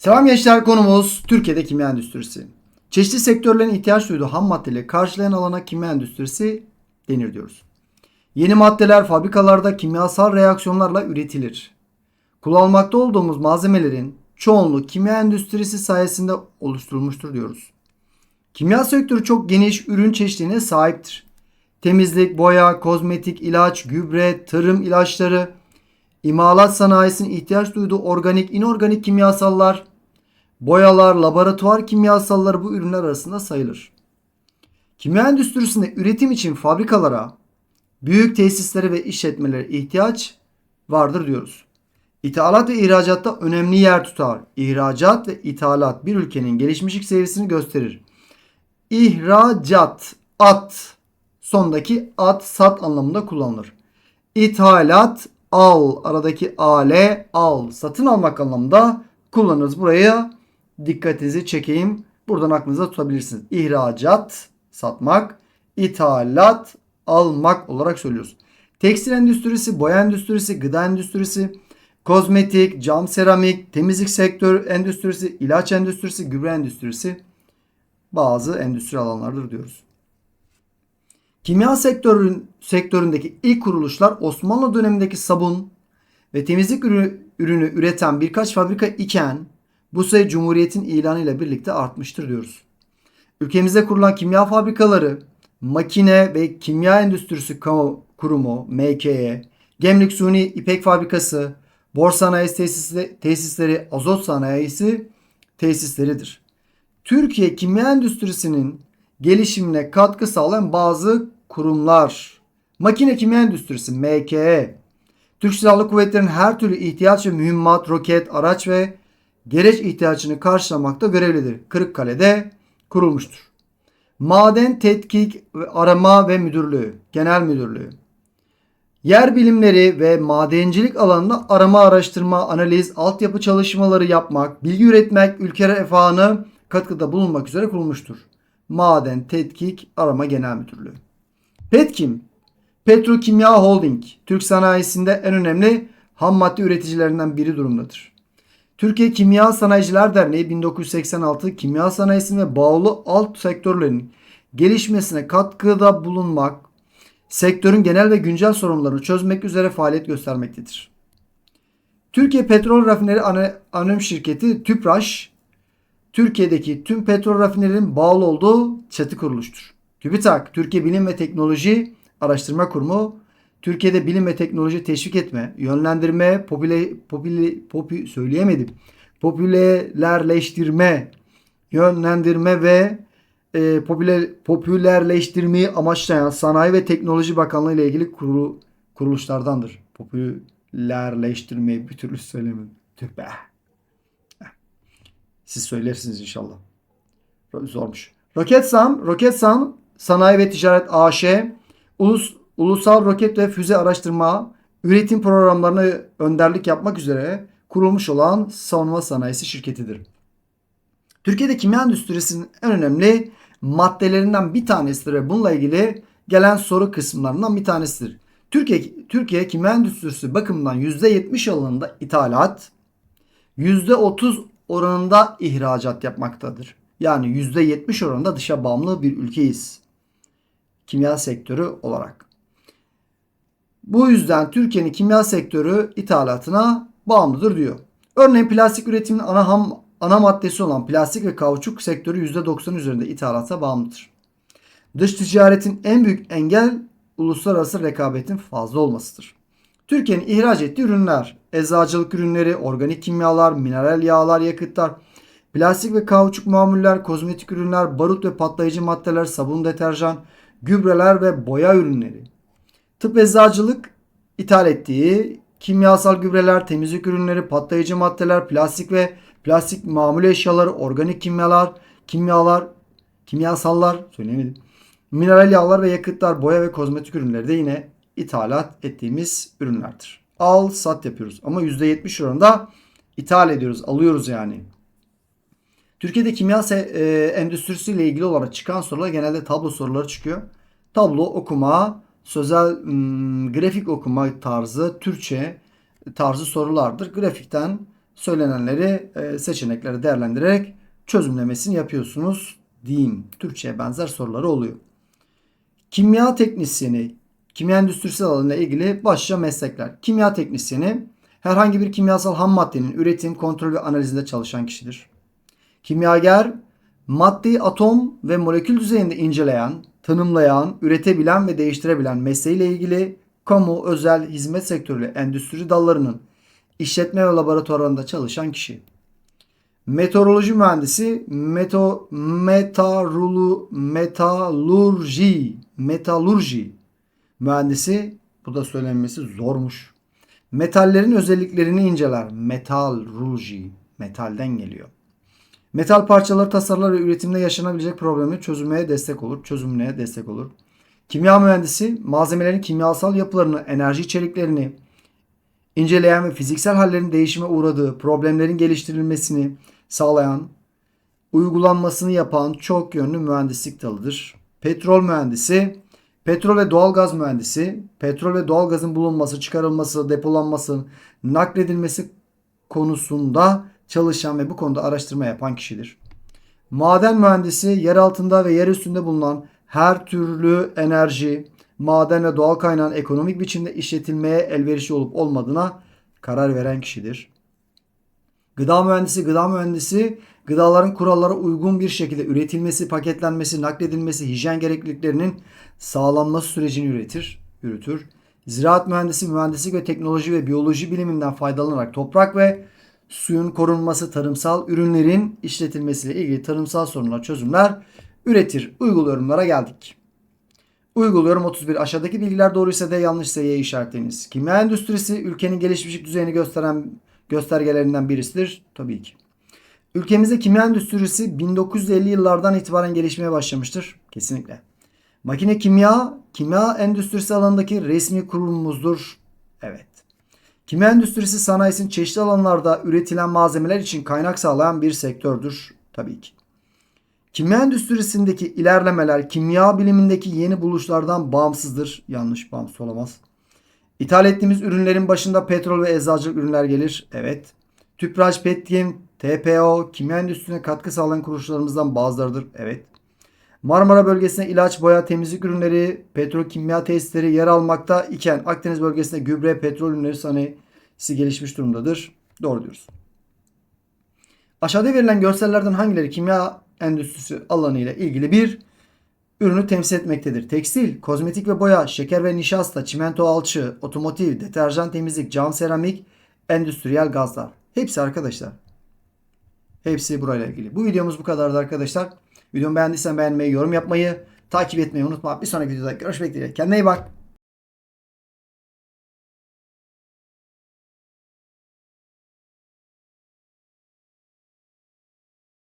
Selam gençler konumuz Türkiye'de kimya endüstrisi. Çeşitli sektörlerin ihtiyaç duyduğu ham maddeleri karşılayan alana kimya endüstrisi denir diyoruz. Yeni maddeler fabrikalarda kimyasal reaksiyonlarla üretilir. Kullanmakta olduğumuz malzemelerin çoğunluğu kimya endüstrisi sayesinde oluşturulmuştur diyoruz. Kimya sektörü çok geniş ürün çeşitliliğine sahiptir. Temizlik, boya, kozmetik, ilaç, gübre, tarım ilaçları, imalat sanayisinin ihtiyaç duyduğu organik, inorganik kimyasallar, boyalar, laboratuvar kimyasalları bu ürünler arasında sayılır. Kimya endüstrisinde üretim için fabrikalara, büyük tesislere ve işletmelere ihtiyaç vardır diyoruz. İthalat ve ihracatta önemli yer tutar. İhracat ve ithalat bir ülkenin gelişmişlik seviyesini gösterir. İhracat, at, sondaki at, sat anlamında kullanılır. İthalat, al, aradaki ale, al, satın almak anlamında kullanırız. Buraya dikkatinizi çekeyim. Buradan aklınıza tutabilirsiniz. İhracat, satmak, ithalat, almak olarak söylüyoruz. Tekstil endüstrisi, boya endüstrisi, gıda endüstrisi, kozmetik, cam seramik, temizlik sektör endüstrisi, ilaç endüstrisi, gübre endüstrisi bazı endüstri alanlardır diyoruz. Kimya sektörün, sektöründeki ilk kuruluşlar Osmanlı dönemindeki sabun ve temizlik ürünü, ürünü üreten birkaç fabrika iken bu sayı Cumhuriyet'in ilanıyla birlikte artmıştır diyoruz. Ülkemizde kurulan kimya fabrikaları, makine ve kimya endüstrisi kamu kurumu MKE, Gemlik Suni İpek Fabrikası, Bor Sanayi tesisleri, tesisleri, azot sanayisi tesisleridir. Türkiye kimya endüstrisinin gelişimine katkı sağlayan bazı kurumlar. Makine Kimya Endüstrisi MKE. Türk Silahlı Kuvvetleri'nin her türlü ihtiyaç ve mühimmat, roket, araç ve gereç ihtiyacını karşılamakta görevlidir. Kırıkkale'de kurulmuştur. Maden Tetkik Arama ve Müdürlüğü, Genel Müdürlüğü. Yer bilimleri ve madencilik alanında arama, araştırma, analiz, altyapı çalışmaları yapmak, bilgi üretmek, ülke refahını katkıda bulunmak üzere kurulmuştur. Maden Tetkik Arama Genel Müdürlüğü. Petkim, Petrokimya Holding, Türk sanayisinde en önemli ham madde üreticilerinden biri durumdadır. Türkiye Kimya Sanayiciler Derneği 1986 kimya sanayisinin ve bağlı alt sektörlerin gelişmesine katkıda bulunmak, sektörün genel ve güncel sorunlarını çözmek üzere faaliyet göstermektedir. Türkiye Petrol Rafineri Anonim Şirketi TÜPRAŞ, Türkiye'deki tüm petrol rafinerilerin bağlı olduğu çatı kuruluştur. TÜBİTAK, Türkiye Bilim ve Teknoloji Araştırma Kurumu, Türkiye'de bilim ve teknoloji teşvik etme, yönlendirme, popüle, popüle, popü, söyleyemedim, popülerleştirme, yönlendirme ve e, popüler, popülerleştirmeyi amaçlayan Sanayi ve Teknoloji Bakanlığı ile ilgili kurulu, kuruluşlardandır. Popülerleştirmeyi bir türlü söylemedim. Tüh be. Siz söylersiniz inşallah. Zormuş. Roketsan, Roketsan Sanayi ve Ticaret AŞ, Ulus, Ulusal Roket ve Füze Araştırma, üretim programlarına önderlik yapmak üzere kurulmuş olan savunma sanayisi şirketidir. Türkiye'de kimya endüstrisinin en önemli maddelerinden bir tanesidir ve bununla ilgili gelen soru kısımlarından bir tanesidir. Türkiye, Türkiye kimya endüstrisi bakımından %70 alanında ithalat, %30 oranında ihracat yapmaktadır. Yani %70 oranında dışa bağımlı bir ülkeyiz. Kimya sektörü olarak. Bu yüzden Türkiye'nin kimya sektörü ithalatına bağımlıdır diyor. Örneğin plastik üretiminin ana ham ana maddesi olan plastik ve kauçuk sektörü %90 üzerinde ithalata bağımlıdır. Dış ticaretin en büyük engel uluslararası rekabetin fazla olmasıdır. Türkiye'nin ihraç ettiği ürünler, eczacılık ürünleri, organik kimyalar, mineral yağlar, yakıtlar, plastik ve kauçuk mamuller, kozmetik ürünler, barut ve patlayıcı maddeler, sabun, deterjan, gübreler ve boya ürünleri. Tıp eczacılık ithal ettiği kimyasal gübreler, temizlik ürünleri, patlayıcı maddeler, plastik ve plastik mamul eşyaları, organik kimyalar, kimyalar, kimyasallar, söyleyemedim. Mineral yağlar ve yakıtlar, boya ve kozmetik ürünleri de yine ithalat ettiğimiz ürünlerdir. Al sat yapıyoruz ama %70 oranında ithal ediyoruz, alıyoruz yani. Türkiye'de kimya e, endüstrisiyle ilgili olarak çıkan sorular genelde tablo soruları çıkıyor. Tablo okuma, sözel m, grafik okuma tarzı, Türkçe tarzı sorulardır. Grafikten söylenenleri e, seçenekleri değerlendirerek çözümlemesini yapıyorsunuz diyeyim. Türkçe'ye benzer soruları oluyor. Kimya teknisyeni, kimya endüstrisi alanıyla ilgili başlıca meslekler. Kimya teknisyeni herhangi bir kimyasal ham maddenin üretim, kontrol ve analizinde çalışan kişidir. Kimyager, maddeyi atom ve molekül düzeyinde inceleyen, tanımlayan, üretebilen ve değiştirebilen mesleğiyle ilgili kamu, özel, hizmet sektörü, endüstri dallarının işletme ve laboratuvarında çalışan kişi. Meteoroloji mühendisi, meto, metarulu, metalurji, metalurji mühendisi, bu da söylenmesi zormuş. Metallerin özelliklerini inceler. Metalurji, metalden geliyor. Metal parçaları tasarlar ve üretimde yaşanabilecek problemi çözülmeye destek olur. Çözümleye destek olur. Kimya mühendisi malzemelerin kimyasal yapılarını, enerji içeriklerini inceleyen ve fiziksel hallerin değişime uğradığı problemlerin geliştirilmesini sağlayan, uygulanmasını yapan çok yönlü mühendislik dalıdır. Petrol mühendisi, petrol ve doğalgaz mühendisi, petrol ve doğalgazın bulunması, çıkarılması, depolanması, nakledilmesi konusunda çalışan ve bu konuda araştırma yapan kişidir. Maden mühendisi yer altında ve yer üstünde bulunan her türlü enerji, maden ve doğal kaynağın ekonomik biçimde işletilmeye elverişli olup olmadığına karar veren kişidir. Gıda mühendisi, gıda mühendisi gıdaların kurallara uygun bir şekilde üretilmesi, paketlenmesi, nakledilmesi, hijyen gerekliliklerinin sağlanması sürecini üretir, yürütür. Ziraat mühendisi, mühendislik ve teknoloji ve biyoloji biliminden faydalanarak toprak ve suyun korunması, tarımsal ürünlerin işletilmesiyle ilgili tarımsal sorunlar, çözümler üretir. Uyguluyorumlara geldik. Uyguluyorum 31. Aşağıdaki bilgiler doğruysa da yanlışsa Y işaretleyiniz. Kimya endüstrisi ülkenin gelişmişlik düzeyini gösteren göstergelerinden birisidir. Tabii ki. Ülkemizde kimya endüstrisi 1950 yıllardan itibaren gelişmeye başlamıştır. Kesinlikle. Makine kimya, kimya endüstrisi alanındaki resmi kurumumuzdur. Evet. Kimya endüstrisi sanayisinin çeşitli alanlarda üretilen malzemeler için kaynak sağlayan bir sektördür. Tabii ki. Kimya endüstrisindeki ilerlemeler kimya bilimindeki yeni buluşlardan bağımsızdır. Yanlış bağımsız olamaz. İthal ettiğimiz ürünlerin başında petrol ve eczacılık ürünler gelir. Evet. Tüpraş, Petkim, TPO, kimya endüstrisine katkı sağlayan kuruluşlarımızdan bazılarıdır. Evet. Marmara bölgesinde ilaç, boya, temizlik ürünleri, petrokimya tesisleri yer almakta iken Akdeniz bölgesinde gübre, petrol ürünleri sanayisi gelişmiş durumdadır. Doğru diyoruz. Aşağıda verilen görsellerden hangileri kimya endüstrisi alanı ile ilgili bir ürünü temsil etmektedir? Tekstil, kozmetik ve boya, şeker ve nişasta, çimento alçı, otomotiv, deterjan temizlik, cam seramik, endüstriyel gazlar. Hepsi arkadaşlar. Hepsi burayla ilgili. Bu videomuz bu kadardı arkadaşlar. Videomu beğendiysen beğenmeyi, yorum yapmayı, takip etmeyi unutma. Bir sonraki videoda görüşmek dileğiyle. Kendine iyi bak.